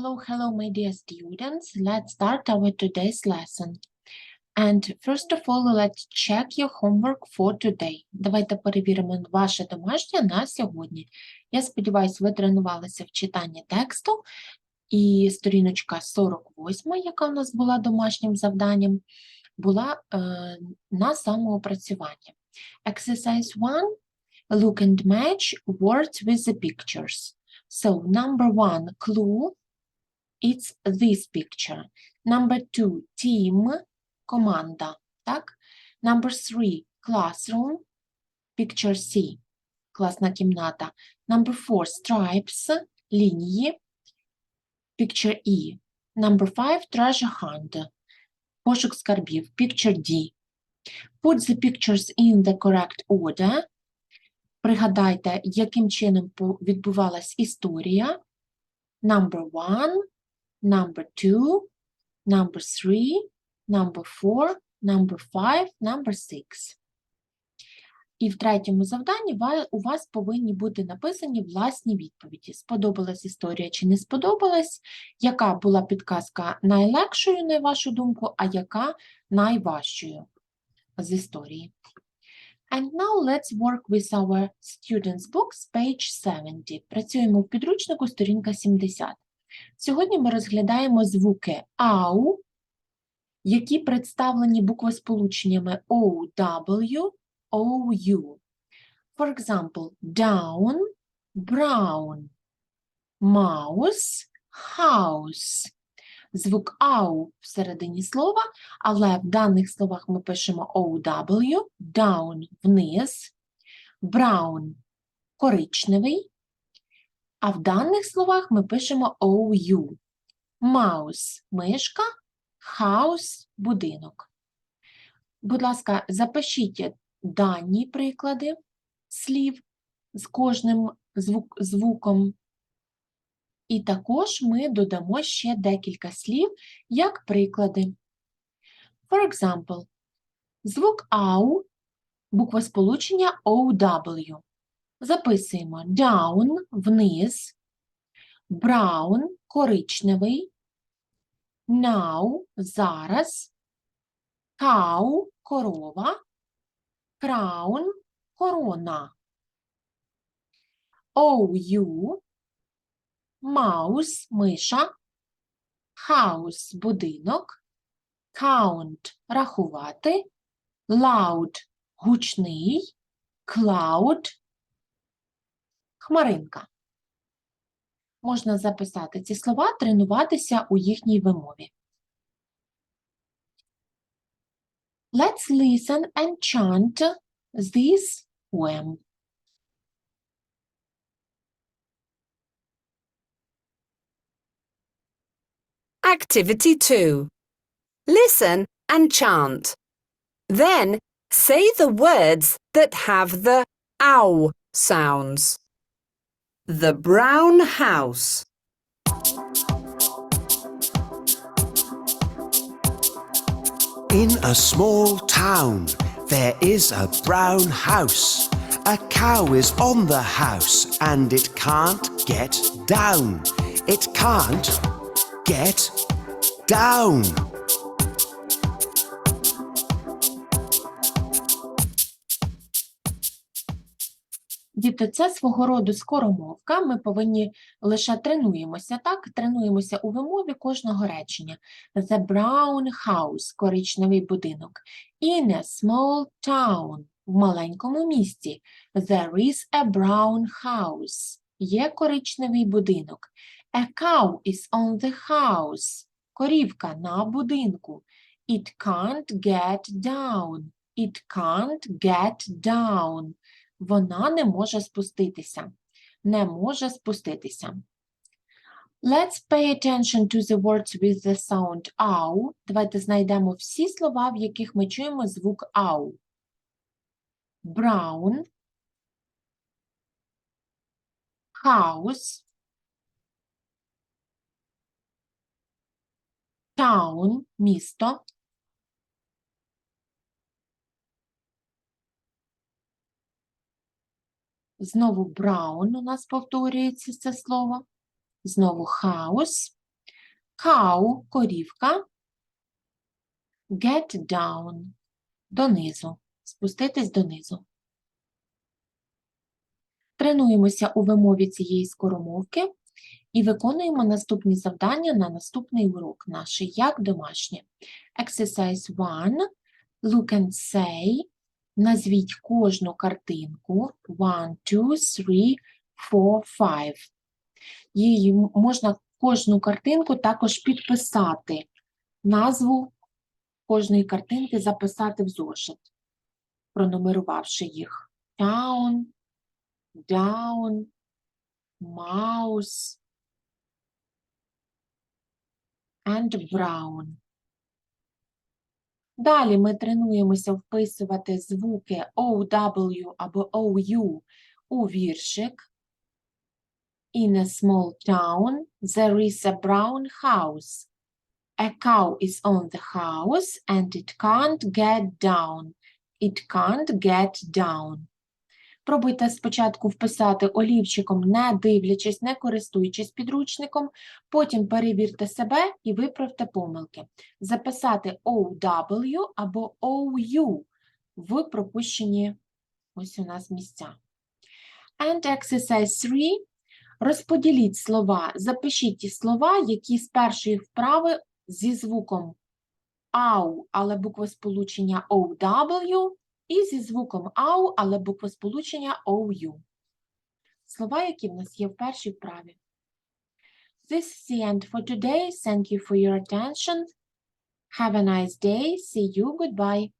Hello, hello, my dear students. Let's start our today's lesson. And first of all, let's check your homework for today. Давайте перевіримо ваше домашнє на сьогодні. Я сподіваюся, ви тренувалися в читанні тексту. І сторіночка 48, яка у нас була домашнім завданням, була е, на самоопрацювання. Exercise 1. Look and match words with the pictures. So, number one, clue. It's this picture. Number two, team, команда, так? Number three, classroom, picture C, класна кімната. Number four, stripes, лінії, picture E. Number five, treasure hunt, пошук скарбів, picture D. Put the pictures in the correct order. Пригадайте, яким чином відбувалась історія. Number one, number two, number three, number four, number five, number six. І в третьому завданні у вас повинні бути написані власні відповіді. Сподобалась історія чи не сподобалась, яка була підказка найлегшою, на вашу думку, а яка найважчою з історії. And now let's work with our students' books, page 70. Працюємо в підручнику, сторінка 70. Сьогодні ми розглядаємо звуки АУ, які представлені буквосполученнями OW, OU. For example, down, brown, mouse, house. Звук АУ всередині слова, але в даних словах ми пишемо OW, down – вниз, brown – коричневий, а в даних словах ми пишемо OU. Mouse – мишка, house – будинок. Будь ласка, запишіть дані приклади слів з кожним звук, звуком. І також ми додамо ще декілька слів як приклади. For example, звук AU, буква сполучення OW. Записуємо. Down – вниз, brown – коричневий, now – зараз, cow – корова, crown – корона. OU – mouse – миша, house – будинок, count – рахувати, loud – гучний, cloud – хмаринка. Можна записати ці слова, тренуватися у їхній вимові. Let's listen and chant this poem. Activity 2. Listen and chant. Then say the words that have the ow sounds. The brown house. In a small town, there is a brown house. A cow is on the house and it can't get down. It can't get down. Діти, це свого роду скоромовка. Ми повинні лише тренуємося, так? Тренуємося у вимові кожного речення. The brown house – коричневий будинок. In a small town – в маленькому місті. There is a brown house – є коричневий будинок. A cow is on the house – корівка на будинку. It can't get down. It can't get down. Вона не може спуститися. Не може спуститися. Let's pay attention to the words with the sound ow. Давайте знайдемо всі слова, в яких ми чуємо звук ow. Brown. House. Town – місто. Знову brown у нас повторюється це слово. Знову house. Cow – корівка. Get down – донизу. Спуститись донизу. Тренуємося у вимові цієї скоромовки і виконуємо наступні завдання на наступний урок наш, як домашнє. Exercise 1. Look and say. Назвіть кожну картинку. One, two, three, four, five. Її можна кожну картинку також підписати. Назву кожної картинки записати в зошит, пронумерувавши їх. Town, down, mouse and brown. Далі ми тренуємося вписувати звуки OW або OU у віршик. In a small town, there is a brown house. A cow is on the house and it can't get down. It can't get down. Пробуйте спочатку вписати олівчиком, не дивлячись, не користуючись підручником, потім перевірте себе і виправте помилки. Записати OW або OU в пропущені ось у нас місця. And exercise 3. Розподіліть слова, запишіть ті слова, які з першої вправи зі звуком ау, але буквосполучення OW, і зі звуком ау, але буквосполучення OU. Слова, які в нас є в першій вправі. This is the end for today. Thank you for your attention. Have a nice day. See you. Goodbye.